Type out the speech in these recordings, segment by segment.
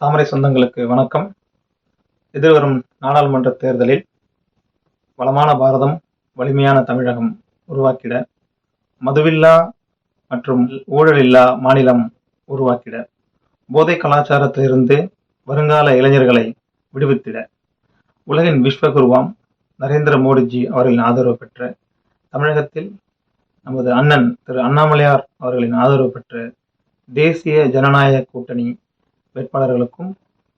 தாமரை சொந்தங்களுக்கு வணக்கம். எதிர்வரும் நாடாளுமன்ற தேர்தலில் வளமான பாரதம் வலிமையான தமிழகம் உருவாக்கிட மதுவில்லா மற்றும் ஊழலில்லா மாநிலம் உருவாக்கிட போதை கலாச்சாரத்திலிருந்து வருங்கால இளைஞர்களை விடுவித்திட உலகின் விஸ்வகுருவாம் நரேந்திர மோடிஜி அவர்களின் ஆதரவு பெற்ற தமிழகத்தில் நமது அண்ணன் திரு அண்ணாமலையார் அவர்களின் ஆதரவு பெற்று தேசிய ஜனநாயக கூட்டணி வேட்பாளர்களுக்கும்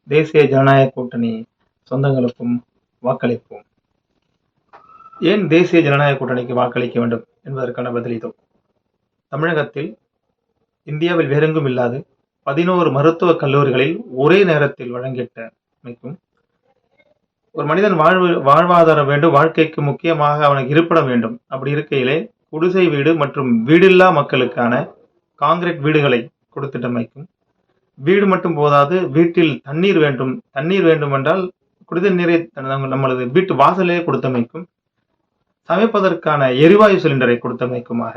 தேசிய ஜனநாயக கூட்டணி சொந்தங்களுக்கும் வாக்களிப்போம். ஏன் தேசிய ஜனநாயக கூட்டணிக்கு வாக்களிக்க வேண்டும் என்பதற்கான பதில் இதோ. தமிழகத்தில் இந்தியாவில் வேறெங்கும் இல்லாது பதினோரு மருத்துவக் கல்லூரிகளில் ஒரே நேரத்தில் வழங்கிட்டமைக்கும் ஒரு மனிதன் வாழ்வு வாழ்வாதாரம் வேண்டும் வாழ்க்கைக்கு முக்கியமாக அவனுக்கு இருப்பிடம் வேண்டும். அப்படி இருக்கையிலே குடிசை வீடு மற்றும் வீடில்லா மக்களுக்கான காங்கிரீட் வீடுகளை கொடுத்திட்டமைக்கும். வீடு மட்டும் போதாது வீட்டில் தண்ணீர் வேண்டும். தண்ணீர் வேண்டும் என்றால் குடித நீரை நம்மளது வீட்டு வாசலே கொடுத்தமைக்கும். சமைப்பதற்கான எரிவாயு சிலிண்டரை கொடுத்தமைக்குமாக.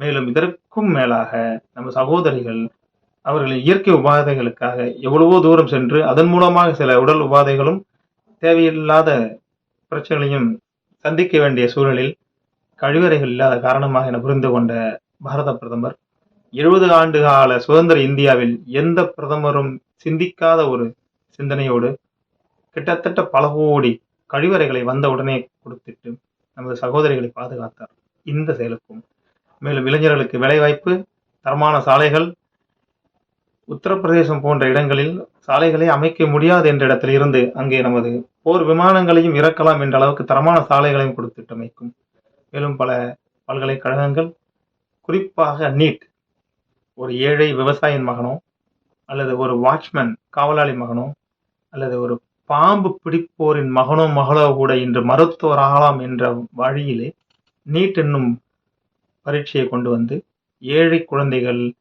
மேலும் இதற்கும் மேலாக நம்ம சகோதரிகள் அவர்களின் இயற்கை உபாதைகளுக்காக எவ்வளவோ தூரம் சென்று அதன் மூலமாக சில உடல் உபாதைகளும் தேவையில்லாத பிரச்சனைகளையும் சந்திக்க வேண்டிய சூழலில் கழிவறைகள் இல்லாத காரணமாக என புரிந்து கொண்ட பாரத பிரதமர் எழுபது ஆண்டு கால சுதந்திர இந்தியாவில் எந்த பிரதமரும் சிந்திக்காத ஒரு சிந்தனையோடு கிட்டத்தட்ட பல கோடி கழிவறைகளை வந்த உடனே கொடுத்துட்டு நமது சகோதரிகளை பாதுகாத்தார். இந்த செயலுக்கும் மேலும் இளைஞர்களுக்கு வேலைவாய்ப்பு தரமான சாலைகள் உத்தரப்பிரதேசம் போன்ற இடங்களில் சாலைகளை அமைக்க முடியாது என்ற இடத்தில் இருந்து அங்கே நமது போர் விமானங்களையும் இறக்கலாம் என்ற அளவுக்கு தரமான சாலைகளையும் கொடுத்துட்டமைக்கும் மேலும் பல பல்கலைக்கழகங்கள் குறிப்பாக நீட் ஒரு ஏழை விவசாயின் மகனோ அல்லது ஒரு வாட்ச்மேன் காவலாளி மகனோ அல்லது ஒரு பாம்பு பிடிப்போரின் மகனோ மகளோ கூட இன்று மருத்துவர் ஆகலாம் என்ற வழியிலே நீட் என்னும் பரீட்சையை கொண்டு வந்து ஏழை குழந்தைகள்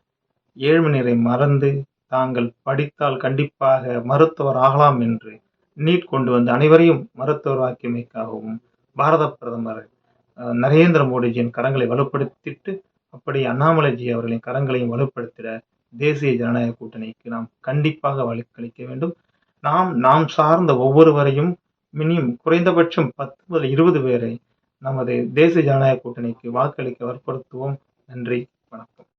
ஏழ்மை மறந்து தாங்கள் படித்தால் கண்டிப்பாக மருத்துவர் ஆகலாம் என்று நீட் கொண்டு வந்து அனைவரையும் மருத்துவராக்கியமைக்காகவும் பாரத பிரதமர் நரேந்திர மோடிஜியின் கரங்களை வலுப்படுத்திட்டு அப்படி அண்ணாமலைஜி அவர்களின் கரங்களையும் வலுப்படுத்திட தேசிய ஜனநாயக கூட்டணிக்கு நாம் கண்டிப்பாக வலுக்களிக்க வேண்டும். நாம் நாம் சார்ந்த ஒவ்வொருவரையும் மினிமம் குறைந்தபட்சம் பத்து முதல் இருபது பேரை நமது தேசிய ஜனநாயக கூட்டணிக்கு வாக்களிக்க வற்புறுத்துவோம். நன்றி.